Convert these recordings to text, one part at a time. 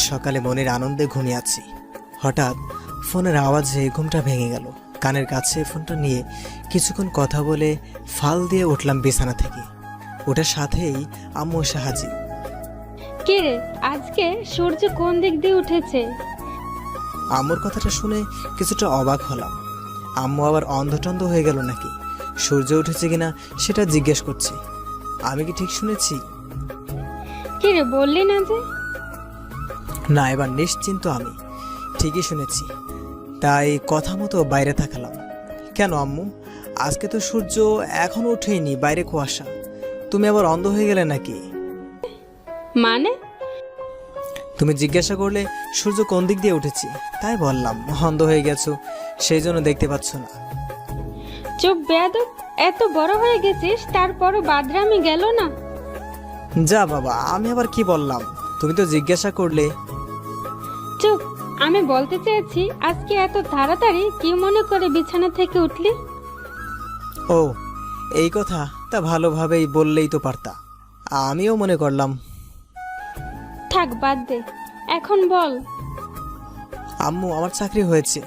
সকালে মনের আনন্দে ঘুমিয়ে আছি। হঠাৎ ফোনের আওয়াজে ঘুমটা ভেঙে গেল। কানের কাছে ফোনটা নিয়ে কিছুক্ষণ কথা বলে ফাল দিয়ে উঠলাম বিছানা থেকে। ওটার সাথেই আম্মু এসে হাজির। কে রে? আজকে সূর্য কোন দিক দিয়ে উঠেছে? আম্মুর কথাটা শুনে কিছুটা অবাক হলাম। আম্মু আবার অন্ধটন্ধ হয়ে গেল নাকি? সূর্য উঠেছে কিনা সেটা জিজ্ঞেস করছি। আমি কি ঠিক শুনেছি? কে রে বললি না যে? না এবার নিশ্চিন্ত আমি। ঠিকই শুনেছি। তাই কথা মতো বাইরে থাকালাম। কেন আম্মু? আজকে তো সূর্য এখনও ওঠেনি বাইরে কুয়াশা। তুমি আবার অন্ধ হয়ে গেলে নাকি? মানে? তুমি জিজ্ঞাসা করলে সূর্য কোন দিক দিয়ে উঠেছি? তাই বললাম অন্ধ হয়ে গেছো সেই জন্য দেখতে পাচ্ছ না। চুপ বেয়াদব এত বড় হয়ে গেছিস তারপরও বাদরামি গেল না? যা বাবা আমি আবার কি বললাম? তুমি তো জিজ্ঞাসা করলে চুপ আমি বলতে চেয়েছি আজকে এত তাড়াতাড়ি কি মনে করে বিছানা থেকে উঠলি? ও এই কথা তা ভালোভাবেই বললেই তো পারতা। আমিও মনে করলাম। থাক বাদ দে এখন বল। আম্মু আমার চাকরি হয়েছে।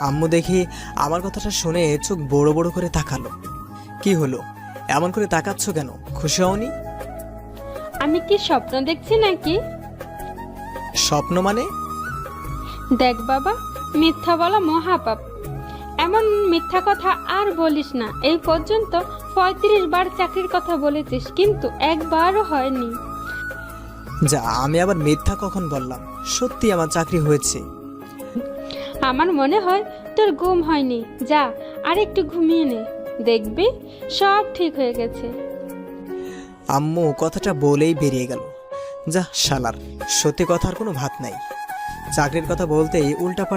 আম্মু দেখি আমার কথাটা শুনে চোখ বড় বড় করে তাকালো। কি হলো? এমন করে তাকাচ্ছ কেন? খুশি হওনি? আমি কি স্বপ্ন দেখছি নাকি? স্বপ্ন মানে? দেখ বাবা মিথ্যা বলা মহাপাপ। এমন মিথ্যা কথা আর বলিস না। এই পর্যন্ত পঁয়ত্রিশ বার চাকরির কথা বলেছিস কিন্তু একবারও হয়নি। যা আমি আবার মিথ্যা কখন বললাম? সত্যি আমার চাকরি হয়েছে। আমার মনে হয় তোর ঘুম হয়নি। যা আর একটু ঘুমিয়ে নে। দেখবি সব ঠিক হয়ে গেছে। আম্মু কথাটা বলেই বেরিয়ে গেল। যা শালার সত্যি কথার কোনো ভাত নাই। চাকরির কথা বলতেই উল্টাপাল্টা